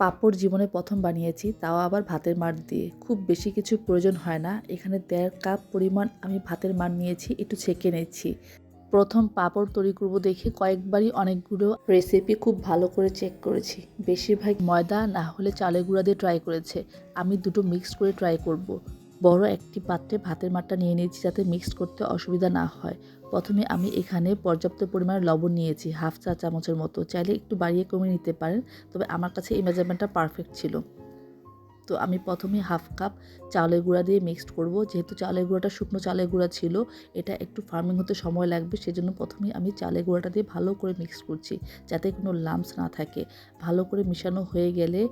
পাঁপড় জীবনে প্রথম বানিয়েছি, তাও আবার ভাতের মার দিয়ে। খুব বেশি কিছু প্রয়োজন হয় না। এখানে দেড় কাপ পরিমাণ আমি ভাতের মার নিয়েছি, একটু ছেঁকে নিচ্ছি প্রথম পাপড় তৈরি করব দেখে কয়েকবারই অনেকগুলো রেসিপি খুব ভালো করে চেক করেছি। বেশিরভাগ ময়দা না হলে চালের গুঁড়া দিয়ে ট্রাই করেছে। আমি দুটো মিক্স করে ট্রাই করব। বড় একটি পাত্রে ভাতের মাঠটা নিয়ে নিয়েছি যাতে মিক্স করতে অসুবিধা না হয়। প্রথমে আমি এখানে পর্যাপ্ত পরিমাণে লবণ নিয়েছি, হাফ চা চামচের মতো। চাইলে একটু বাড়িয়ে কমিয়ে নিতে পারেন, তবে আমার কাছে এই মেজারমেন্টটা পারফেক্ট ছিল। তো আমি প্রথমে হাফ কাপ চালের গুঁড়া দিয়ে মিক্সড করব। যেহেতু চালের গুঁড়াটা শুকনো চালের গুঁড়া ছিল, এটা একটু ফার্মিং হতে সময় লাগবে, সেজন্য প্রথমে আমি চালের গুঁড়াটা দিয়ে ভালো করে মিক্স করছি, যাতে কোনো লাম্পস না থাকে। ভালো করে মিশানো হয়ে গেলে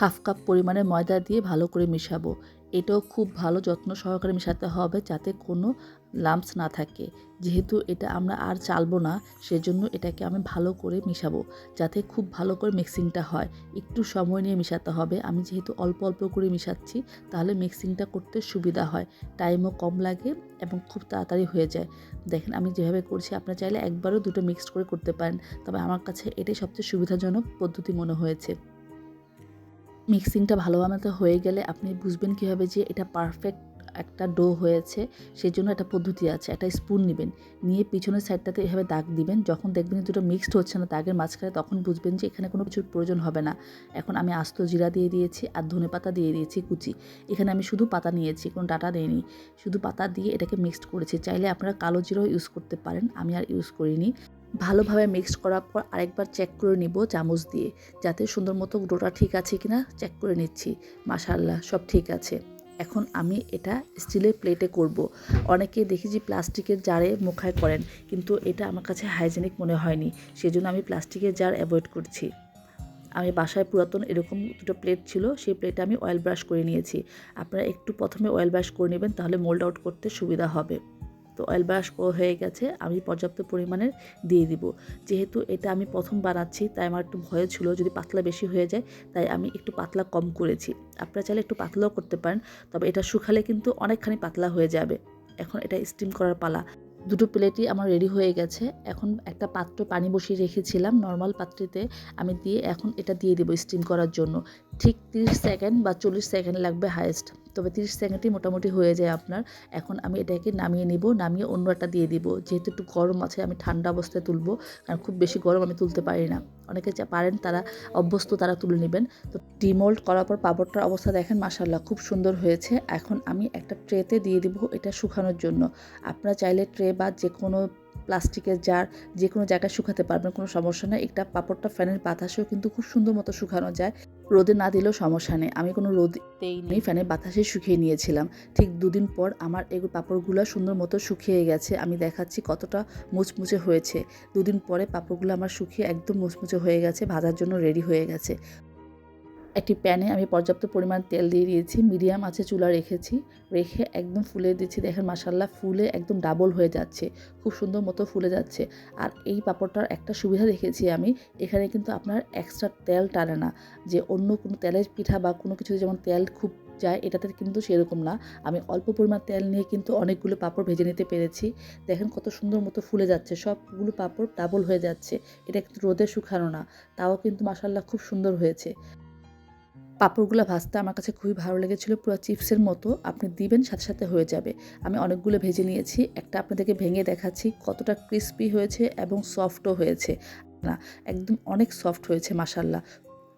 হাফ কাপ পরিমাণে ময়দা দিয়ে ভালো করে মিশাবো। এটাও খুব ভালো, যত্ন সহকারে মেশাতে হবে যাতে কোনো লাম্পস না থাকে। যেহেতু এটা আমরা আর চালবো না, সেজন্য এটাকে আমি ভালো করে মিশাবো যাতে খুব ভালো করে মিক্সিংটা হয়। একটু সময় নিয়ে মিশাতে হবে। আমি যেহেতু অল্প অল্প করে মিশাচ্ছি, তাহলে মিক্সিংটা করতে সুবিধা হয়। টাইমও কম লাগে এবং খুব তাড়াতাড়ি হয়ে যায়। দেখেন, আমি যেভাবে করছি, আপনারা চাইলে একবারও দুটো মিক্সড করে করতে পারেন। তবে আমার কাছে এটাই সবচেয়ে সুবিধাজনক পদ্ধতি মনে হয়েছে। মিক্সিংটা ভালোভাবে হয়ে গেলে আপনি বুঝবেন কীভাবে যে এটা পারফেক্ট একটা ডো হয়েছে সেই জন্য একটা পদ্ধতি আছে, একটা স্পুন নেবেন। নিয়ে পিছনের সাইডটাতে এভাবে দাগ দিবেন, যখন দেখবেন দুটো মিক্সড হচ্ছে না দাগের মাঝখানে, তখন বুঝবেন যে এখানে কোনো কিছুর প্রয়োজন হবে না। এখন আমি আস্ত জিরা দিয়ে দিয়েছি আর ধনে পাতা দিয়ে দিয়েছি কুচি। এখানে আমি শুধু পাতা নিয়েছি, কোনো ডাটা দেয়নি শুধু পাতা দিয়ে এটাকে মিক্সড করেছি। চাইলে আপনারা কালো জিরাও ইউজ করতে পারেন, আমি আর ইউজ করিনি। ভালোভাবে মিক্সড করার পর আরেকবার চেক করে নিব চামচ দিয়ে, যাতে সুন্দর মতো ডোটা ঠিক আছে কিনা চেক করে নিচ্ছি। মাশাল্লাহ সব ঠিক আছে। এখন আমি এটা স্টিলের প্লেটে করব। অনেকে দেখি যে প্লাস্টিকের জারে মুখায় করেন, কিন্তু এটা আমার কাছে হাইজেনিক মনে হয়নি, সেজন্য আমি প্লাস্টিকের জার অ্যাভয়েড করছি। আমি বাসায় পুরাতন এরকম দুটো প্লেট ছিল, সেই প্লেটে আমি অয়েল ব্রাশ করে নিয়েছি। আপনারা একটু প্রথমে অয়েল ব্রাশ করে নেবেন, তাহলে মোল্ড আউট করতে সুবিধা হবে। তো অয়েল ব্রাশ হয়ে গেছে, আমি পর্যাপ্ত পরিমাণের দিয়ে দিব। যেহেতু এটা আমি প্রথম বানাচ্ছি, তাই আমার একটু ভয় ছিল যদি পাতলা বেশি হয়ে যায়, তাই আমি একটু পাতলা কম করেছি। আপনারা চাইলে একটু পাতলাও করতে পারেন, তবে এটা শুকালে কিন্তু অনেকখানি পাতলা হয়ে যাবে। এখন এটা স্টিম করার পালা। দুটো প্লেটই আমার রেডি হয়ে গেছে। এখন একটা পাত্র পানি বসিয়ে রেখেছিলাম নর্মাল পাত্রতে আমি দিয়ে এখন এটা দিয়ে দেবো স্টিম করার জন্য। ঠিক তিরিশ সেকেন্ড বা চল্লিশ সেকেন্ড লাগবে হায়েস্ট তবে তিরিশ সেকেন্ডই মোটামুটি হয়ে যায় আপনার। এখন আমি এটাকে নামিয়ে নিব, নামিয়ে অন্য একটা দিয়ে দিব। যেহেতু একটু গরম আছে, আমি ঠান্ডা অবস্থায় তুলবো, কারণ খুব বেশি গরম আমি তুলতে পারি না। অনেকে পারেন তারা অভ্যস্ত তারা তুলে নেবেন। তো ডিমোল্ড করার পর পাপড়টার অবস্থা দেখেন মাসাল্লাহ খুব সুন্দর হয়েছে। এখন আমি একটা ট্রেতে দিয়ে দিব এটা শুকানোর জন্য। আপনারা চাইলে ট্রে বা যে কোনো প্লাস্টিকের জার যে কোনো জায়গায় শুকাতে পারবেন কোনো সমস্যা নেই। একটা পাপড়টা ফ্যানের বাতাসেও কিন্তু খুব সুন্দর মতো শুকানো যায়। রোদে না দিলেও সমস্যা নেই। আমি কোনো রোদ নেই ফ্যানের বাতাসে শুকিয়ে নিয়েছিলাম। ঠিক দুদিন পর আমার এগুলো পাপড়গুলো সুন্দর মতো শুকিয়ে গেছে। আমি দেখাচ্ছি কতটা মুচমুচে হয়েছে। দুদিন পরে পাপড়গুলো আমার শুকিয়ে একদম মুচমুচে হয়ে গেছে ভাজার জন্য রেডি হয়ে গেছে। একটি প্যানে আমি পর্যাপ্ত পরিমাণ তেল দিয়ে দিয়েছি, মিডিয়াম আছে চুলা রেখেছি, রেখে একদম ফুলে দিচ্ছি, দেখেন মাসাল্লাহ ফুলে একদম ডাবল হয়ে যাচ্ছে, খুব সুন্দর মতো ফুলে যাচ্ছে। আর এই পাঁপড়টার একটা সুবিধা দেখেছি আমি, এখানে কিন্তু আপনার এক্সট্রা তেল টানে না, যে অন্য কোনো তেলের পিঠা বা কোনো কিছু যেমন তেল খুব যায়, এটাতে কিন্তু সেরকম না। আমি অল্প পরিমাণ তেল নিয়ে কিন্তু অনেকগুলো পাঁপড় ভেজে নিতে পেরেছি, দেখেন কত সুন্দর মতো ফুলে যাচ্ছে, সবগুলো পাঁপড় ডাবল হয়ে যাচ্ছে, এটা কিন্তু রোদে শুকানো না, তাও কিন্তু মাসাল্লাহ খুব সুন্দর হয়েছে। পাঁপড়গুলো ভাজতে আমার কাছে খুবই ভালো লেগেছিলো, পুরো চিপসের মতো। আপনি দিবেন, সাথে সাথে হয়ে যাবে। আমি অনেকগুলো ভেজে নিয়েছি, একটা আপনাদেরকে ভেঙে দেখাচ্ছি, কতটা ক্রিস্পি হয়েছে এবং সফটও হয়েছে। না, একদম অনেক সফট হয়েছে মাসাল্লাহ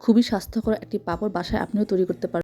খুবই স্বাস্থ্যকর একটি পাপড় বাসায় আপনিও তৈরি করতে পারবেন।